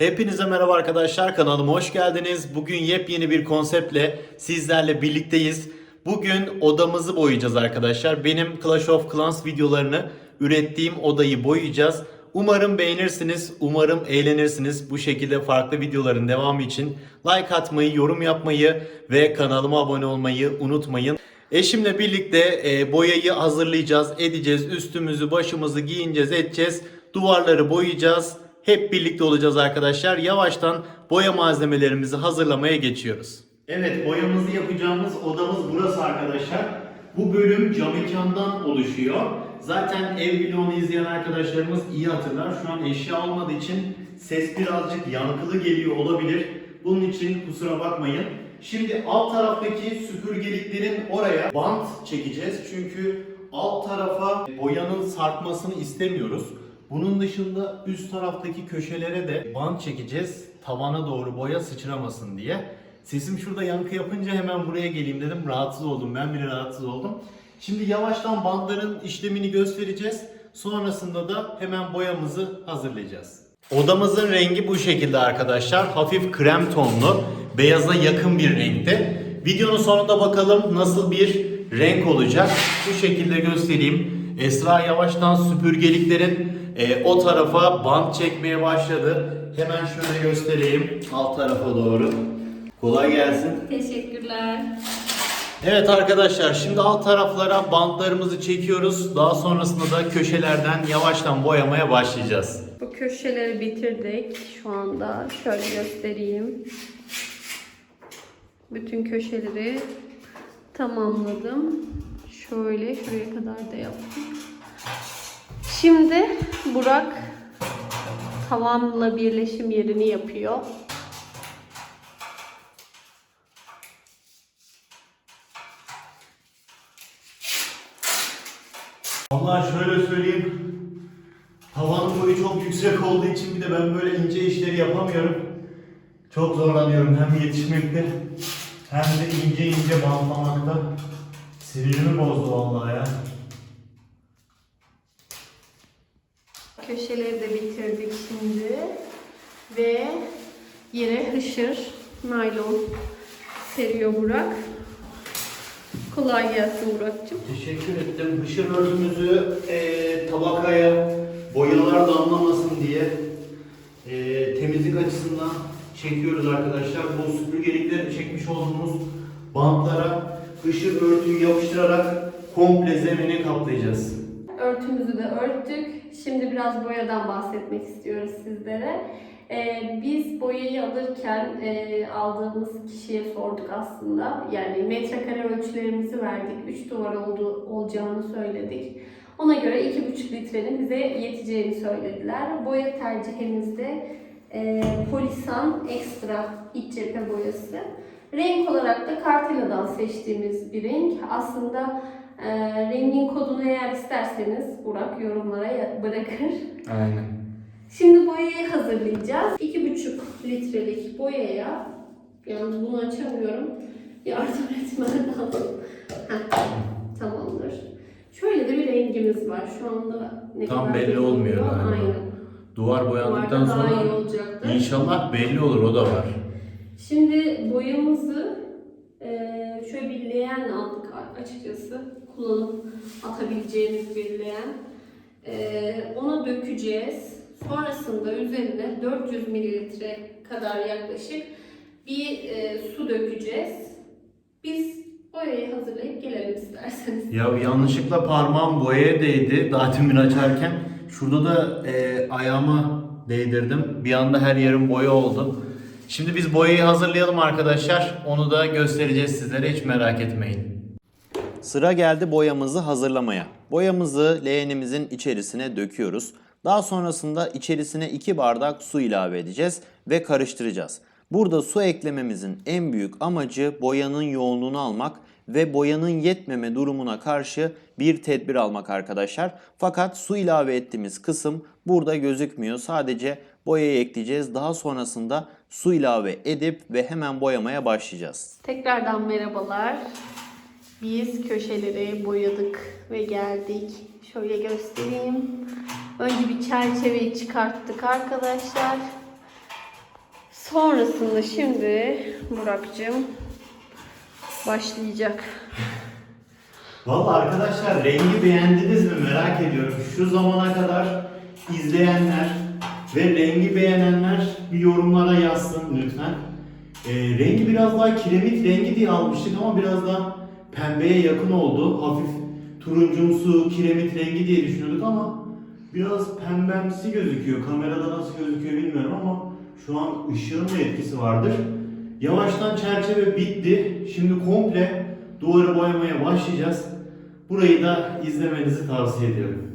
Hepinize merhaba arkadaşlar kanalıma hoş geldiniz. Bugün yepyeni bir konseptle sizlerle birlikteyiz. Bugün odamızı boyayacağız arkadaşlar. Benim Clash of Clans videolarını ürettiğim odayı boyayacağız. Umarım beğenirsiniz, umarım eğlenirsiniz. Bu şekilde farklı videoların devamı için like atmayı, yorum yapmayı ve kanalıma abone olmayı unutmayın. Eşimle birlikte e, boyayı hazırlayacağız, edeceğiz. Üstümüzü, başımızı giyineceğiz, edeceğiz. Duvarları boyayacağız. Hep birlikte olacağız arkadaşlar. Yavaştan boya malzemelerimizi hazırlamaya geçiyoruz. Evet boyamızı yapacağımız odamız burası arkadaşlar. Bu bölüm cam mekandan oluşuyor. Zaten ev vlogunu izleyen arkadaşlarımız iyi hatırlar. Şu an eşya olmadığı için ses birazcık yankılı geliyor olabilir. Bunun için kusura bakmayın. Şimdi alt taraftaki süpürgeliklerin oraya bant çekeceğiz. Çünkü alt tarafa boyanın sarkmasını istemiyoruz. Bunun dışında üst taraftaki köşelere de bant çekeceğiz. Tavana doğru boya sıçramasın diye. Sesim şurada yankı yapınca hemen buraya geleyim dedim. Rahatsız oldum. Ben bile rahatsız oldum. Şimdi yavaştan bantların işlemini göstereceğiz. Sonrasında da hemen boyamızı hazırlayacağız. Odamızın rengi bu şekilde arkadaşlar. Hafif krem tonlu, beyaza yakın bir renkte. Videonun sonunda bakalım nasıl bir renk olacak. Bu şekilde göstereyim. Esra yavaştan süpürgeliklerin e, o tarafa bant çekmeye başladı. Hemen şöyle göstereyim alt tarafa doğru. Kolay gelsin. Teşekkürler. Evet arkadaşlar şimdi alt taraflara bantlarımızı çekiyoruz. Daha sonrasında da köşelerden yavaştan boyamaya başlayacağız. Bu köşeleri bitirdik. Şu anda şöyle göstereyim. Bütün köşeleri tamamladım. Şöyle şuraya kadar da yaptım. Şimdi Burak tavanla birleşim yerini yapıyor. Vallahi şöyle söyleyeyim. Tavanın boyu çok yüksek olduğu için bir de ben böyle ince işleri yapamıyorum. Çok zorlanıyorum hem yetişmekte hem de ince ince bantlamakta. Sinirimi bozdu vallahi ya. Köşeleri de bitirdik şimdi. Ve yere hışır naylon seriyor Burak. Kolay gelsin Burak'cığım. Teşekkür ettim. Hışır örtümüzü eee, tabakaya boyalar damlamasın diye eee, temizlik açısından çekiyoruz arkadaşlar. Bu süpürgelikleri çekmiş olduğumuz bantlara hışır örtüyü yapıştırarak komple zemini kaplayacağız. Örtümüzü de örttük. Şimdi biraz boyadan bahsetmek istiyoruz sizlere. Ee, biz boyayı alırken e, aldığımız kişiye sorduk aslında. Yani metrekare ölçülerimizi verdik. 3 duvar oldu, olacağını söyledik. Ona göre 2,5 litrenin bize yeteceğini söylediler. Boya tercihimizde e, Polisan Extra iç cephe boyası. Renk olarak da Cartela'dan seçtiğimiz bir renk. Aslında e, rengin kodunu eğer isterseniz Burak yorumlara bırakır. Aynen. Şimdi boyayı hazırlayacağız. 2,5 litrelik boyaya, yalnız bunu açamıyorum. Yardım etmen lazım. Heh, tamamdır. Şöyle de bir rengimiz var. Şu anda ne Tam belli olmuyor galiba. Aynen. Duvar boyandıktan Duvarda daha iyi sonra olacaktır. inşallah belli olur o da var. Şimdi boyamızı eee, şöyle bir leğen aldık açıkçası. Kullanıp atabileceğiniz bir leğen. Eee, ona dökeceğiz. Sonrasında üzerine 400 mililitre kadar yaklaşık bir eee, su dökeceğiz. Biz boyayı hazırlayıp gelelim isterseniz. Ya yanlışlıkla parmağım boyaya değdi daha demin açarken. Şurada da e, ayağıma değdirdim. Bir anda her yerim boya oldu. Şimdi biz boyayı hazırlayalım arkadaşlar. Onu da göstereceğiz sizlere hiç merak etmeyin. Sıra geldi boyamızı hazırlamaya. Boyamızı leğenimizin içerisine döküyoruz. Daha sonrasında içerisine 2 bardak su ilave edeceğiz ve karıştıracağız. Burada su eklememizin en büyük amacı boyanın yoğunluğunu almak ve boyanın yetmeme durumuna karşı bir tedbir almak arkadaşlar. Fakat su ilave ettiğimiz kısım burada gözükmüyor. Sadece boyayı ekleyeceğiz. Daha sonrasında su ilave edip ve hemen boyamaya başlayacağız. Tekrardan merhabalar. Biz köşeleri boyadık ve geldik. Şöyle göstereyim. Önce bir çerçeveyi çıkarttık arkadaşlar. Sonrasında şimdi Burak'cığım başlayacak. Valla arkadaşlar rengi beğendiniz mi merak ediyorum. Şu zamana kadar izleyenler ve rengi beğenenler bir yorumlara yazsın lütfen. Ee, rengi biraz daha kiremit rengi diye almıştık ama biraz daha pembeye yakın oldu. Hafif turuncumsu kiremit rengi diye düşünüyorduk ama biraz pembemsi gözüküyor. Kamerada nasıl gözüküyor bilmiyorum ama şu an ışığın da etkisi vardır. Yavaştan çerçeve bitti. Şimdi komple duvarı boyamaya başlayacağız. Burayı da izlemenizi tavsiye ediyorum.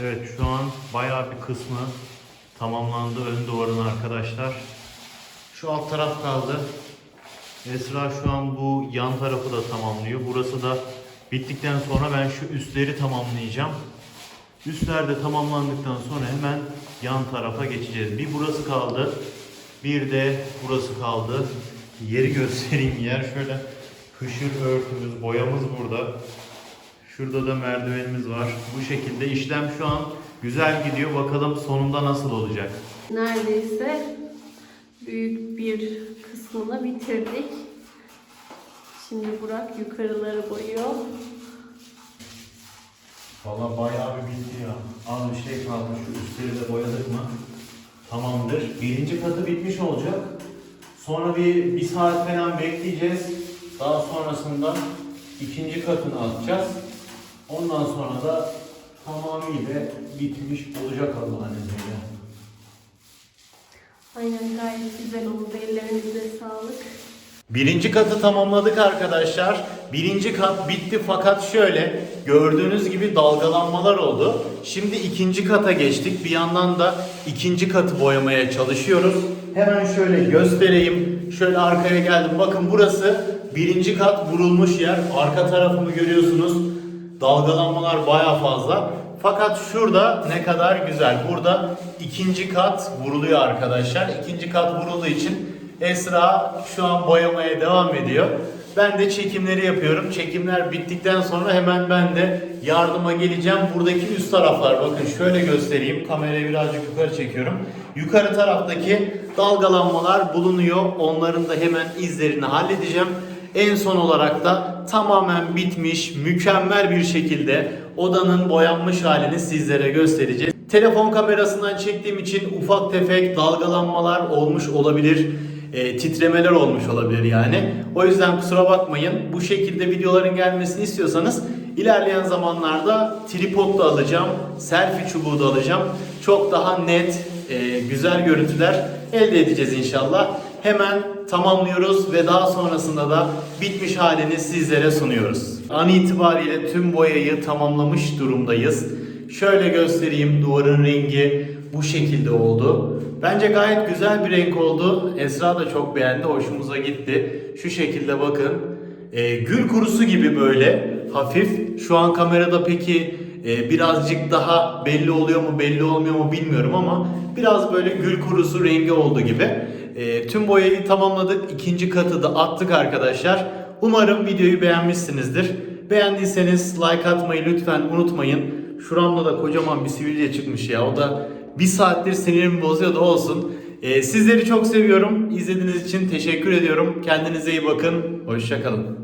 Evet şu an bayağı bir kısmı tamamlandı ön duvarın arkadaşlar. Şu alt taraf kaldı. Esra şu an bu yan tarafı da tamamlıyor. Burası da bittikten sonra ben şu üstleri tamamlayacağım. Üstler de tamamlandıktan sonra hemen yan tarafa geçeceğiz. Bir burası kaldı. Bir de burası kaldı. Yeri göstereyim yer şöyle hışır örtümüz, boyamız burada. Şurada da merdivenimiz var. Bu şekilde işlem şu an güzel gidiyor. Bakalım sonunda nasıl olacak. Neredeyse büyük bir kısmını bitirdik. Şimdi Burak yukarıları boyuyor. Valla bayağı bir bitti ya. Az bir şey kaldı. Şu üstleri de boyadık mı? Tamamdır. Birinci katı bitmiş olacak. Sonra bir, bir saat falan bekleyeceğiz. Daha sonrasında ikinci katını atacağız. Ondan sonra da tamamıyla bitmiş olacak Allah'ın izniyle. Aynen gayet güzel oldu. Ellerinize sağlık. Birinci katı tamamladık arkadaşlar. Birinci kat bitti fakat şöyle gördüğünüz gibi dalgalanmalar oldu. Şimdi ikinci kata geçtik. Bir yandan da ikinci katı boyamaya çalışıyoruz. Hemen şöyle göstereyim. Şöyle arkaya geldim. Bakın burası birinci kat vurulmuş yer. Arka tarafımı görüyorsunuz. Dalgalanmalar baya fazla. Fakat şurada ne kadar güzel. Burada ikinci kat vuruluyor arkadaşlar. İkinci kat vurulduğu için Esra şu an boyamaya devam ediyor. Ben de çekimleri yapıyorum. Çekimler bittikten sonra hemen ben de yardıma geleceğim. Buradaki üst taraflar bakın şöyle göstereyim. Kamerayı birazcık yukarı çekiyorum. Yukarı taraftaki dalgalanmalar bulunuyor. Onların da hemen izlerini halledeceğim. En son olarak da tamamen bitmiş, mükemmel bir şekilde odanın boyanmış halini sizlere göstereceğiz. Telefon kamerasından çektiğim için ufak tefek dalgalanmalar olmuş olabilir. e, titremeler olmuş olabilir yani. O yüzden kusura bakmayın. Bu şekilde videoların gelmesini istiyorsanız ilerleyen zamanlarda tripod da alacağım, selfie çubuğu da alacağım. Çok daha net, e, güzel görüntüler elde edeceğiz inşallah. Hemen tamamlıyoruz ve daha sonrasında da bitmiş halini sizlere sunuyoruz. An itibariyle tüm boyayı tamamlamış durumdayız. Şöyle göstereyim duvarın rengi bu şekilde oldu. Bence gayet güzel bir renk oldu. Esra da çok beğendi, hoşumuza gitti. Şu şekilde bakın. Ee, gül kurusu gibi böyle hafif. Şu an kamerada peki e, birazcık daha belli oluyor mu belli olmuyor mu bilmiyorum ama biraz böyle gül kurusu rengi oldu gibi. E, tüm boyayı tamamladık. İkinci katı da attık arkadaşlar. Umarım videoyu beğenmişsinizdir. Beğendiyseniz like atmayı lütfen unutmayın. Şuramda da kocaman bir sivilce çıkmış ya. O da bir saattir sinirimi bozuyor da olsun. Ee, sizleri çok seviyorum. İzlediğiniz için teşekkür ediyorum. Kendinize iyi bakın. Hoşçakalın.